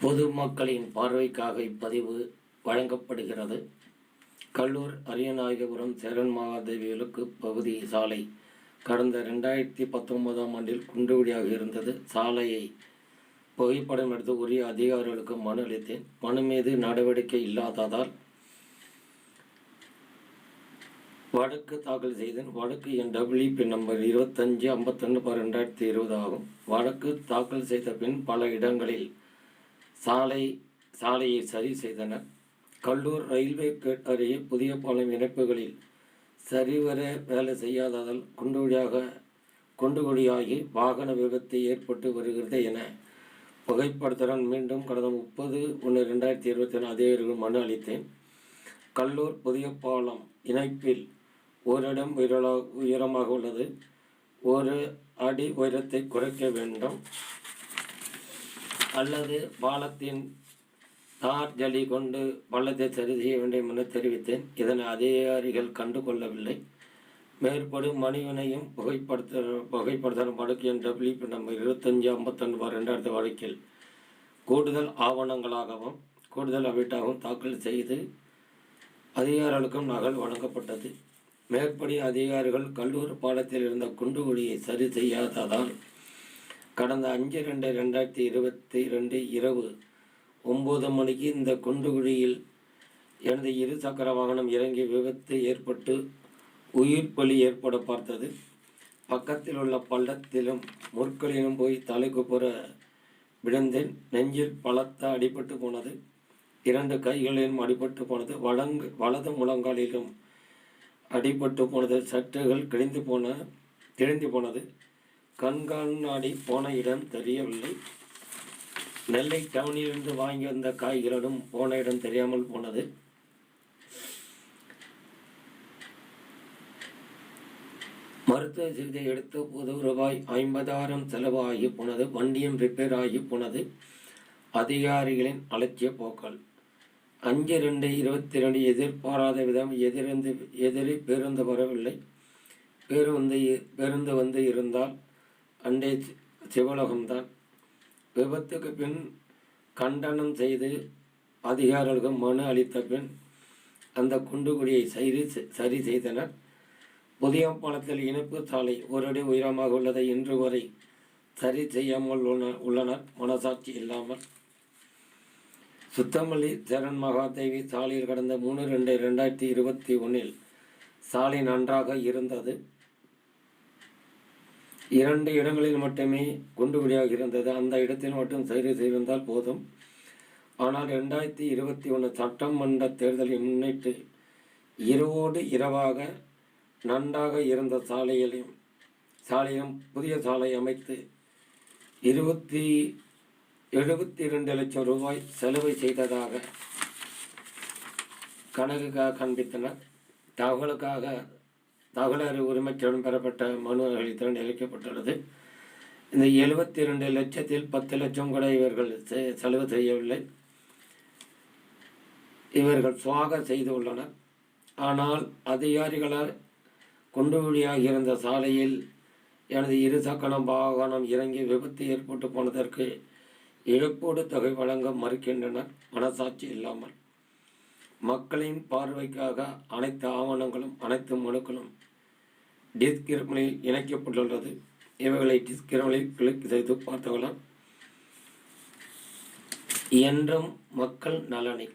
பொதுமக்களின் பார்வைக்காக இப்பதிவு வழங்கப்படுகிறது. கல்லூர் அரியநாயகபுரம் சேரன் மகாதேவி பகுதி சாலை கடந்த ரெண்டாயிரத்தி பத்தொன்பதாம் ஆண்டில் குண்டுவெடியாக இருந்தது. சாலையை புகைப்படம் எடுத்து உரிய அதிகாரிகளுக்கு மனு அளித்தேன். மனு மீது நடவடிக்கை இல்லாததால் வழக்கு தாக்கல் செய்தேன். வழக்கு என் டபிள்யூபி நம்பர் இருபத்தஞ்சு ஐம்பத்தொன்று பார் ரெண்டாயிரத்தி இருபது ஆகும். வழக்கு தாக்கல் செய்த பின் பல இடங்களில் சாலை சாலையை சரி செய்தனர் கல்லூர் ரயில்வே கேட் அருகே புதிய பாலம் இணைப்புகளில் சரிவர வேலை செய்யாததால் குண்டுகுழியாக குண்டுகுழியாகி வாகன விபத்து ஏற்பட்டு வருகிறது என புகைப்படத்துடன் மீண்டும் கடந்த முப்பது ஒன்று ரெண்டாயிரத்தி இருபத்தி ஒன்று அதிகாரிகள் மனு அளித்தேன். கல்லூர் புதிய பாலம் இணைப்பில் ஓரிடம் உயரலா உயரமாக உள்ளது. ஒரு அடி உயரத்தை குறைக்க வேண்டும். அல்லது பாலத்தின் தார் ஜலி கொண்டு பள்ளத்தை சரி செய்ய வேண்டும் என தெரிவித்தேன். இதனை அதிகாரிகள் கண்டு கொள்ளவில்லை. மேற்படும் மணிவினையும் புகைப்படுத்த புகைப்படுத்தலும் வழக்கு என் டபிள்யூபி நம்பர் இருபத்தஞ்சு ஐம்பத்தொன்று பார் ரெண்டாயிரத்து வழக்கில் கூடுதல் ஆவணங்களாகவும் கூடுதல் அவீட்டாகவும் தாக்கல் செய்து அதிகாரிகளுக்கும் நகல் வழங்கப்பட்டது. மேற்படி அதிகாரிகள் கல்லூரி பாலத்தில் இருந்த குண்டுகுழியை சரி செய்யாததால் கடந்த அஞ்சு ரெண்டு ரெண்டாயிரத்தி இருபத்தி ரெண்டு இரவு ஒம்பது மணிக்கு இந்த குண்டுகுழியில் எனது இரு சக்கர வாகனம் இறங்கி விபத்து ஏற்பட்டு உயிர் பலி ஏற்பட பார்த்தது. பக்கத்தில் உள்ள பள்ளத்திலும் முற்களிலும் போய் தலைக்கு புற விழுந்தேன். நெஞ்சில் பலத்த அடிபட்டு போனது. இரண்டு கைகளிலும் அடிபட்டு போனது. வலங்கு வலது முழங்காலிலும் அடிபட்டு போனது. சட்டுகள் கிழிந்து போன கிழிந்து போனது. கண்காணாடி போன இடம் தெரியவில்லை. நெல்லை டவுனிலிருந்து வாங்கி வந்த காய்களும் போன இடம் தெரியாமல் போனது. மருத்துவ சிகிச்சை எடுத்து புது ரூபாய் ஐம்பதாயிரம் செலவாகி போனது. வண்டியும் ரிப்பேர் ஆகி போனது. அதிகாரிகளின் அலட்சிய போக்கள் அஞ்சு ரெண்டு இருபத்தி ரெண்டு எதிர்பாராத விதம் எதிர்ந்து எதிரி பேருந்து வரவில்லை. பேருந்து பேருந்து வந்து இருந்தால் அண்டை சிவலோகம்தான் விபத்துக்கு பின் கண்டனம் செய்து அதிகாரிகளுக்கு மனு அளித்த பின் அந்த குண்டுகுடியை சரி சரி செய்தனர். புதிய பாலத்தில் இணைப்பு சாலை ஒரு அடி உயரமாக உள்ளதை இன்று வரை சரி செய்யாமல் உள்ளனர். மனசாட்சி இல்லாமல். சுத்தமல்லி சரண் மகாதேவி சாலையில் கடந்த மூணு ரெண்டு ரெண்டாயிரத்தி இருபத்தி ஒன்றில் சாலை நன்றாக இருந்தது. இரண்டு இடங்களில் மட்டுமே குண்டுபிடியாக இருந்தது. அந்த இடத்தில் மட்டும் சரி செய்திருந்தால் போதும். ஆனால் ரெண்டாயிரத்தி இருபத்தி ஒன்று சட்டமன்ற தேர்தலை முன்னிட்டு இரவோடு இரவாக நன்றாக இருந்த சாலையிலையும் சாலையும் புதிய சாலை அமைத்து இருபத்தி எழுபத்தி இரண்டு லட்சம் ரூபாய் செலவு செய்ததாக கணக்குக்காக காண்பித்தனர். தகவலுக்காக தகராறு உரிமைச்சுடன் பெறப்பட்ட மனு திறன் அளிக்கப்பட்டுள்ளது இந்த எழுபத்தி ரெண்டு லட்சத்தில் பத்து லட்சம் கூட இவர்கள் செ- செலவு செய்யவில்லை. இவர்கள் சுவாக செய்துள்ளனர் ஆனால் அதிகாரிகளால் குண்டுகுழியாக இருந்த சாலையில் எனது இரு வாகனம் இறங்கி விபத்து ஏற்பட்டு போனதற்கு இழப்பீடு தொகை வழங்க மறுக்கின்றனர். மனசாட்சி இல்லாமல் மக்களின் பார்வைக்காக அனைத்து ஆவணங்களும் அனைத்து மனுக்களும் டிஸ்கிரிப்ஷனில் இணைக்கப்பட்டுள்ளது. இவைகளை டிஸ்கிரிப்ஷனில் கிளிக் செய்து பார்த்துக்கலாம் என்றும் மக்கள் நலனை